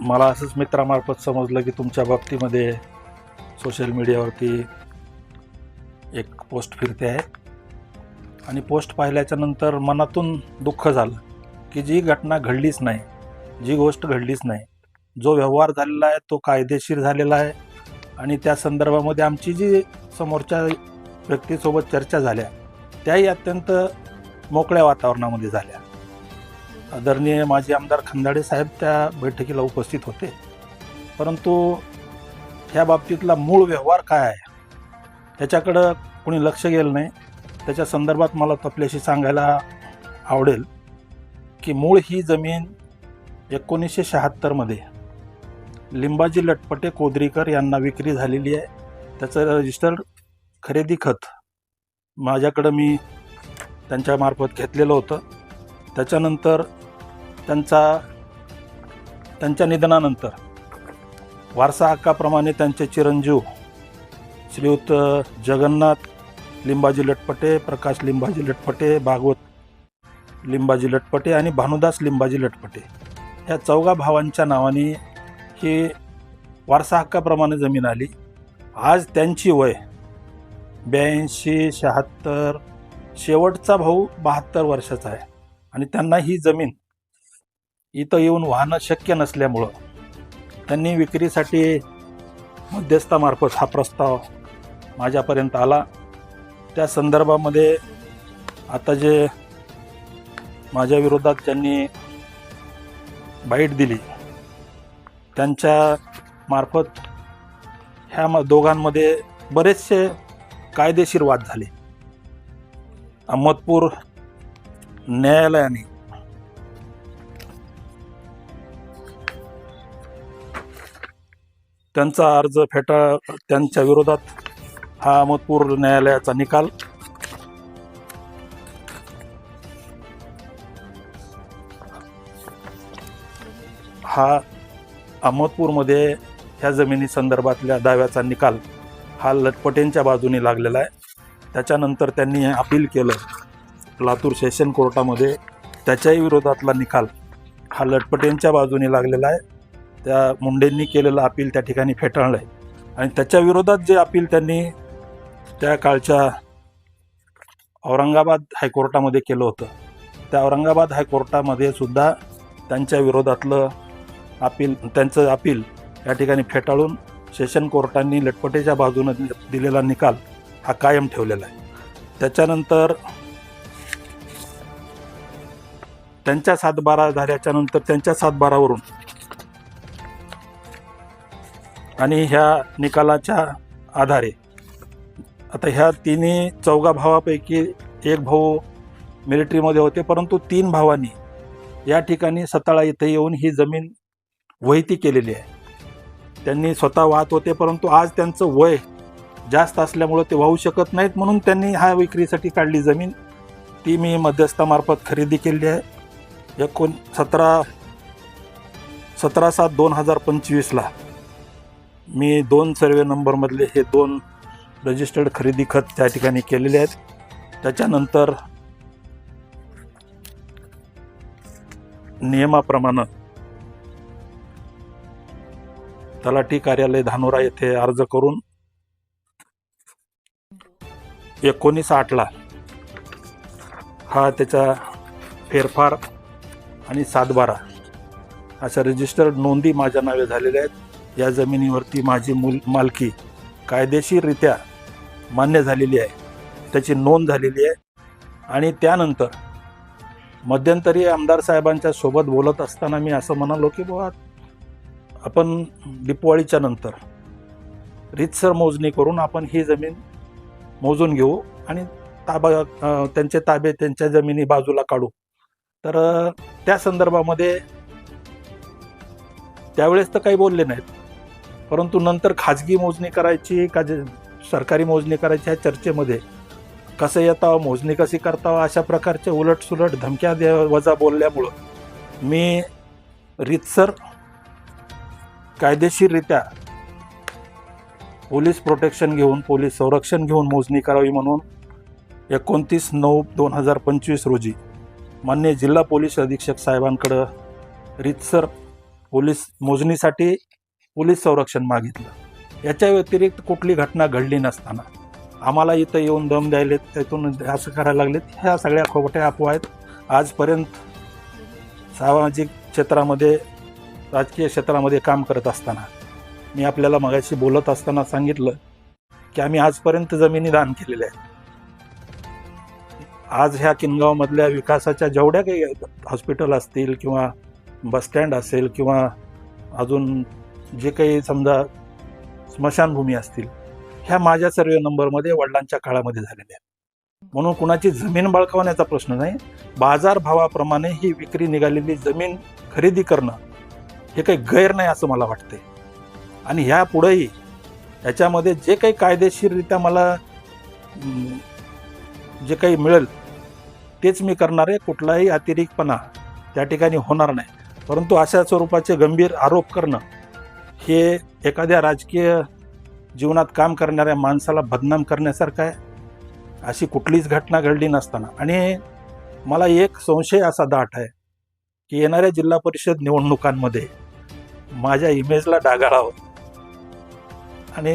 मला असंच मित्रामार्फत समजलं की तुमच्या बाबतीमध्ये सोशल मीडियावरती एक पोस्ट फिरते आहे. आणि पोस्ट पाहिल्याच्या नंतर मनातून दुःख झालं की जी घटना घडलीच नाही जी गोष्ट घडलीच नाही जो व्यवहार झालेला आहे तो कायदेशीर झालेला आहे. आणि त्या संदर्भामध्ये आमची जी समोरच्या व्यक्तीसोबत चर्चा झाल्या त्याही अत्यंत मोकळ्या वातावरणामध्ये झाल्या. आदरणीय माजी आमदार खंदाडे साहेब त्या बैठकीला उपस्थित होते. परंतु ह्या बाबतीतला मूळ व्यवहार काय आहे? त्याच्याकडं कोणी लक्ष गेलं नाही. त्याच्या संदर्भात मला आपल्याशी सांगायला आवडेल की मूळ ही जमीन एकोणीसशे शहात्तरमध्ये लिंबाजी लटपटे कोदरीकर यांना विक्री झालेली आहे. त्याचं रजिस्टर्ड खरेदी खत माझ्याकडं मी त्यांच्यामार्फत घेतलेलं होतं. त्याच्यानंतर त्यांचा त्यांच्या निधनानंतर वारसा हक्काप्रमाणे त्यांचे चिरंजीव श्रीयुत जगन्नाथ लिंबाजी लटपटे प्रकाश लिंबाजी लटपटे भागवत लिंबाजी लटपटे आणि भानुदास लिंबाजी लटपटे या चौघा भावांच्या नावाने ही वारसा हक्काप्रमाणे जमीन आली. आज त्यांची वय ब्याऐंशी शहात्तर शेवटचा भाऊ बहात्तर वर्षाचा आहे आणि त्यांना ही जमीन इथं येऊन वाहनं शक्य नसल्यामुळं त्यांनी विक्रीसाठी मध्यस्थामार्फत हा प्रस्ताव माझ्यापर्यंत आला. त्या संदर्भामध्ये आता जे माझ्या विरोधात ज्यांनी बाईट दिली त्यांच्या मार्फत ह्या म- दोघांमध्ये बरेचसे कायदेशीर वाद झाले. अहमदपूर न्यायालयाने त्यांचा अर्ज फेटा त्यांच्या विरोधात हा अहमदपूर न्यायालयाचा निकाल. हा अहमदपूरमध्ये ह्या जमिनी संदर्भातल्या दाव्याचा निकाल हा लटपटेंच्या बाजूने लागलेला आहे. त्याच्यानंतर त्यांनी हे अपील केलं लातूर सेशन कोर्टामध्ये त्याच्याही विरोधातला निकाल हा लटपटेंच्या बाजूने लागलेला आहे. त्या मुंडेंनी केलेलं अपील त्या ठिकाणी फेटाळलं आहे आणि त्याच्या विरोधात जे अपील त्यांनी त्या काळच्या औरंगाबाद हायकोर्टामध्ये केलं होतं. त्या औरंगाबाद हायकोर्टामध्ये सुद्धा त्यांच्या विरोधातलं अपील त्यांचं अपील या ठिकाणी फेटाळून सेशन कोर्टांनी लटपटेच्या बाजूनं दिलेला निकाल हा कायम ठेवलेला आहे. त्याच्यानंतर त्यांच्या सातबारा झाल्याच्यानंतर त्यांच्या सातबारावरून आणि ह्या निकालाच्या आधारे. आता ह्या तिन्ही चौघा भावापैकी एक भाऊ मिलिटरीमध्ये होते परंतु तीन भावांनी या ठिकाणी सताळा इथे येऊन ही जमीन वहिती केलेली आहे. त्यांनी स्वतः वाहत होते परंतु आज त्यांचं वय जास्त असल्यामुळं ते वाहू शकत नाहीत म्हणून त्यांनी हा विक्रीसाठी काढली जमीन. ती मी मध्यस्थामार्फत खरेदी केली आहे. एकोण सतरा सतरा सात दोन हजार पंचवीसला. मी दोन सर्वे नंबरमधले हे दोन रजिस्टर्ड खरेदी खत त्या ठिकाणी केलेले आहेत. त्याच्यानंतर नियमाप्रमाणे तलाठी कार्यालय धानोरा येथे अर्ज करून एकोणीस आठला हा त्याचा फेरफार आणि सातबारा अशा रजिस्टर्ड नोंदी माझ्या नावे झालेल्या आहेत. या जमिनीवरती माझी मूल मालकी कायदेशीररित्या मान्य झालेली आहे. त्याची नोंद झालेली आहे. आणि त्यानंतर मध्यंतरी आमदार साहेबांच्या सोबत बोलत असताना मी असं म्हणालो की बुवा आपण दिपवाळीच्या नंतर रीतसर मोजणी करून आपण ही जमीन मोजून घेऊ आणि ताबा त्यांचे ताबे त्यांच्या जमिनी बाजूला काढू. तर त्या संदर्भामध्ये त्यावेळेस तर काही बोलले नाहीत. परंतु नंतर खाजगी मोजणी करायची का जे सरकारी मोजणी करायची ह्या चर्चेमध्ये? कसं येतावं मोजणी कशी करतावं अशा प्रकारचे उलटसुलट धमक्या दे वजा बोलल्यामुळं. मी रीतसर कायदेशीररित्या पोलीस प्रोटेक्शन घेऊन पोलीस संरक्षण घेऊन मोजणी करावी म्हणून एकोणतीस नऊ दोन हजार पंचवीस रोजी मान्य जिल्हा पोलीस अधीक्षक साहेबांकडं रीतसर पोलीस मोजणीसाठी पोलीस संरक्षण मागितलं. याच्या व्यतिरिक्त कुठली घटना घडली नसताना आम्हाला इथं येऊन दम द्यायलेत त्यातून असं करायला लागलेत. ह्या सगळ्या खोट्या अफवा आहेत. आजपर्यंत सामाजिक क्षेत्रामध्ये राजकीय क्षेत्रामध्ये काम करत असताना मी आपल्याला मगाशी बोलत असताना सांगितलं की आम्ही आजपर्यंत जमिनी दान केलेल्या आहेत. आज ह्या किनगावमधल्या विकासाच्या जेवढ्या काही हॉस्पिटल असतील किंवा बसस्टँड असेल किंवा अजून जे काही समजा स्मशानभूमी असतील ह्या माझ्या सर्वे नंबरमध्ये वडिलांच्या काळामध्ये झालेल्या आहेत. म्हणून कुणाची जमीन बळकावण्याचा प्रश्न नाही. बाजारभावाप्रमाणे ही विक्री निघालेली जमीन खरेदी करणं हे काही गैर नाही असं मला वाटतंय. आणि ह्या पुढेही याच्यामध्ये जे काही कायदेशीररित्या मला जे काही मिळेल तेच मी करणार आहे. कुठलाही अतिरिक्तपणा त्या ठिकाणी होणार नाही. परंतु अशा स्वरूपाचे गंभीर आरोप करणं हे एखाद्या राजकीय जीवनात काम करणाऱ्या माणसाला बदनाम करण्यासारखं आहे अशी कुठलीच घटना घडली नसताना. आणि मला एक संशय असा दाट आहे की येणाऱ्या जिल्हा परिषद निवडणुकांमध्ये माझ्या इमेजला डागाळावं आणि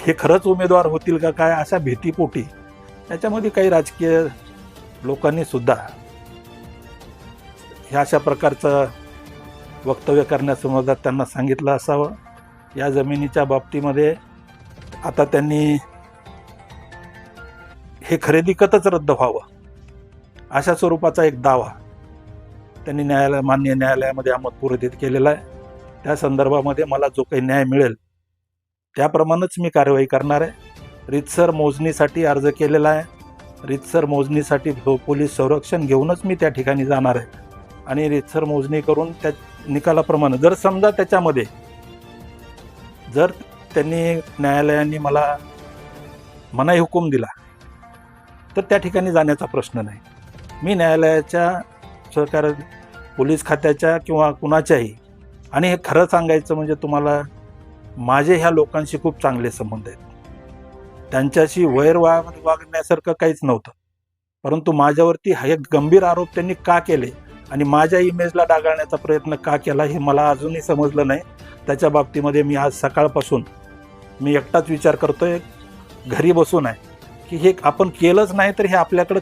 हे खरंच उमेदवार होतील का काय अशा भीतीपोटी याच्यामध्ये काही राजकीय लोकांनी सुद्धा ह्या अशा प्रकारचं वक्तव्य करण्यासंबंधात त्यांना सांगितलं असावं. या जमिनीच्या बाबतीमध्ये आता त्यांनी हे खरेदी कतच रद्द व्हावं अशा स्वरूपाचा एक दावा त्यांनी न्यायालय मान्य न्यायालयामध्ये अहमदपूर केलेला आहे. त्या संदर्भामध्ये मला जो काही न्याय मिळेल त्याप्रमाणेच मी कारवाई करणार आहे. रितसर मोजणीसाठी अर्ज केलेला आहे. रितसर मोजणीसाठी पोलीस संरक्षण घेऊनच मी त्या ठिकाणी जाणार आहे. आणि रितसर मोजणी करून त्या निकालाप्रमाणे. जर समजा त्याच्यामध्ये जर त्यांनी न्यायालयाने मला मनाई हुकूम दिला तर त्या ठिकाणी जाण्याचा प्रश्न नाही. मी न्यायालयाच्या सरकार पोलीस खात्याच्या किंवा कुणाच्याही आणि हे खरं सांगायचं म्हणजे तुम्हाला माझे ह्या लोकांशी खूप चांगले संबंध आहेत. त्यांच्याशी वैर वाग वागण्यासारखं काहीच नव्हतं. परंतु माझ्यावरती हा एक गंभीर आरोप त्यांनी का केले? आणि माझ्या इमेजला डागाळण्याचा प्रयत्न का केला हे मला अजूनही समजलं नाही. त्याच्या बाबतीमध्ये मी आज सकाळपासून मी एकटाच विचार करतो आहे घरी बसून आहे. की हे आपण केलंच नाही तर हे आपल्याकडं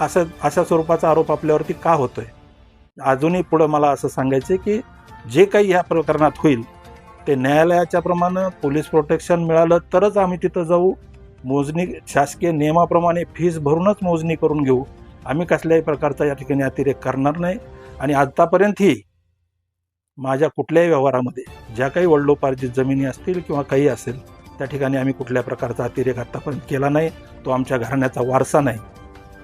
असं अशा स्वरूपाचा आरोप आपल्यावरती का होतो आहे अजूनही पुढं मला असं सांगायचं की जे काही ह्या प्रकरणात होईल ते न्यायालयाच्या प्रमाणे पोलीस प्रोटेक्शन मिळालं तरच आम्ही तिथं जाऊ. मोजणी शासकीय नियमाप्रमाणे फीज भरूनच मोजणी करून घेऊ. आम्ही कसल्याही प्रकारचा या ठिकाणी अतिरेक करणार नाही. आणि आत्तापर्यंतही माझ्या कुठल्याही व्यवहारामध्ये ज्या काही वडलोपार्जित जमिनी असतील किंवा काही असेल त्या ठिकाणी आम्ही कुठल्या प्रकारचा अतिरेक आतापर्यंत केला नाही. तो आमच्या घराण्याचा वारसा नाही.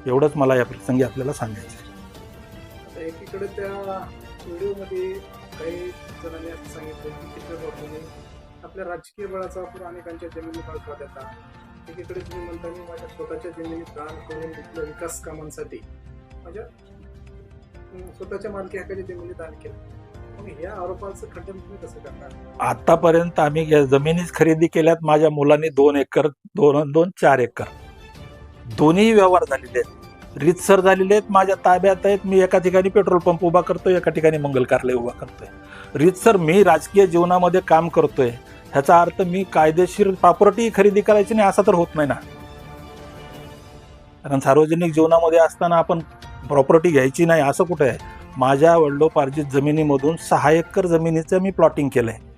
एवढंच मला या प्रसंगी आपल्याला सांगायचं आहे. एकीकडे त्या व्हिडिओमध्ये काही जणांनी असं सांगितलं की आपल्या राजकीय बळाचा वापर अनेकांच्या जमिनी बळकावत देता एकीकडे तुम्ही म्हणता मी माझ्या स्वतःच्या जमिनी दान करून घेतलं विकास कामांसाठी. माझ्या स्वतःच्या मालकी हक्काच्या जमिनी दान केलं आतापर्यंत आम्ही या जमिनीच खरेदी केल्यात माझ्या मुलांनी दोन एकर दोन दोन चार एकर. दोन्ही व्यवहार झालेले आहेत. रितसर झालेले आहेत माझ्या ताब्यात आहेत. मी एका ठिकाणी पेट्रोल पंप उभा करतोय एका ठिकाणी मंगल कार्यालय उभा करतोय. रितसर मी राजकीय जीवनामध्ये काम करतोय. ह्याचा अर्थ मी कायदेशीर प्रॉपर्टी खरेदी करायची नाही असा तर होत नाही ना. कारण सार्वजनिक जीवनामध्ये असताना आपण प्रॉपर्टी घ्यायची नाही असं कुठं आहे? माझ्या वडिलोपार्जित जमिनीमधून सहा एकर जमिनीचं मी प्लॉटिंग केलं आहे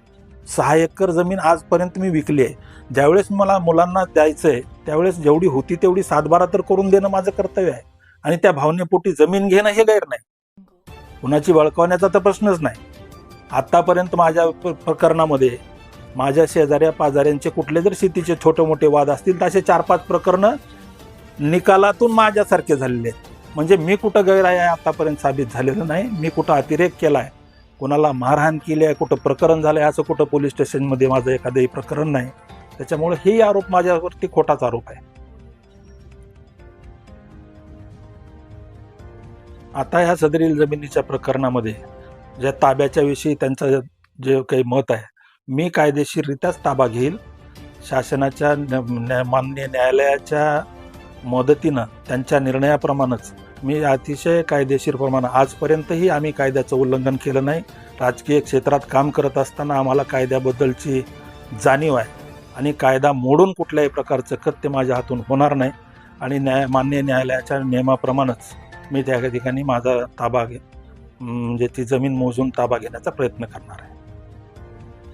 सहा एकर जमीन आजपर्यंत मी विकली आहे. ज्यावेळेस मला मुलांना द्यायचं आहे त्यावेळेस जेवढी होती तेवढी सातबारा तर करून देणं माझं कर्तव्य आहे. आणि त्या भावनेपोटी जमीन घेणं हे गैर नाही. कुणाची वळकवण्याचा तर प्रश्नच नाही. आत्तापर्यंत माझ्या प्र- प्रकरणामध्ये माझ्या शेजाऱ्या पाजाऱ्यांचे कुठले जर शेतीचे छोटे मोठे वाद असतील तर असे चार पाच प्रकरणं निकालातून माझ्यासारखे झालेले आहेत. म्हणजे मी कुठं गैर आहे आतापर्यंत साबित झालेलं नाही. मी कुठं अतिरेक केला आहे कोणाला मारहाण केली आहे कुठं प्रकरण झालं आहे असं कुठं पोलीस स्टेशनमध्ये माझं एखादंही प्रकरण नाही. त्याच्यामुळे हेही आरोप माझ्यावरती खोटाच आरोप आहे. आता ह्या सदरील जमिनीच्या प्रकरणामध्ये ज्या ताब्याच्या विषयी त्यांचं जे काही मत आहे मी कायदेशीररित्याच ताबा घेईल. शासनाच्या न्या- माननीय न्यायालयाच्या मदतीनं त्यांच्या निर्णयाप्रमाणेच. मी अतिशय कायदेशीरप्रमाणे आजपर्यंतही आम्ही कायद्याचं उल्लंघन केलं नाही. राजकीय क्षेत्रात काम करत असताना आम्हाला कायद्याबद्दलची जाणीव आहे. आणि कायदा मोडून कुठल्याही प्रकारचं कृत्य माझ्या हातून होणार नाही. आणि न्याय मान्य न्यायालयाच्या नियमाप्रमाणेच मी त्या ठिकाणी माझा ताबा घे म्हणजे ती जमीन मोजून ताबा घेण्याचा प्रयत्न करणार आहे.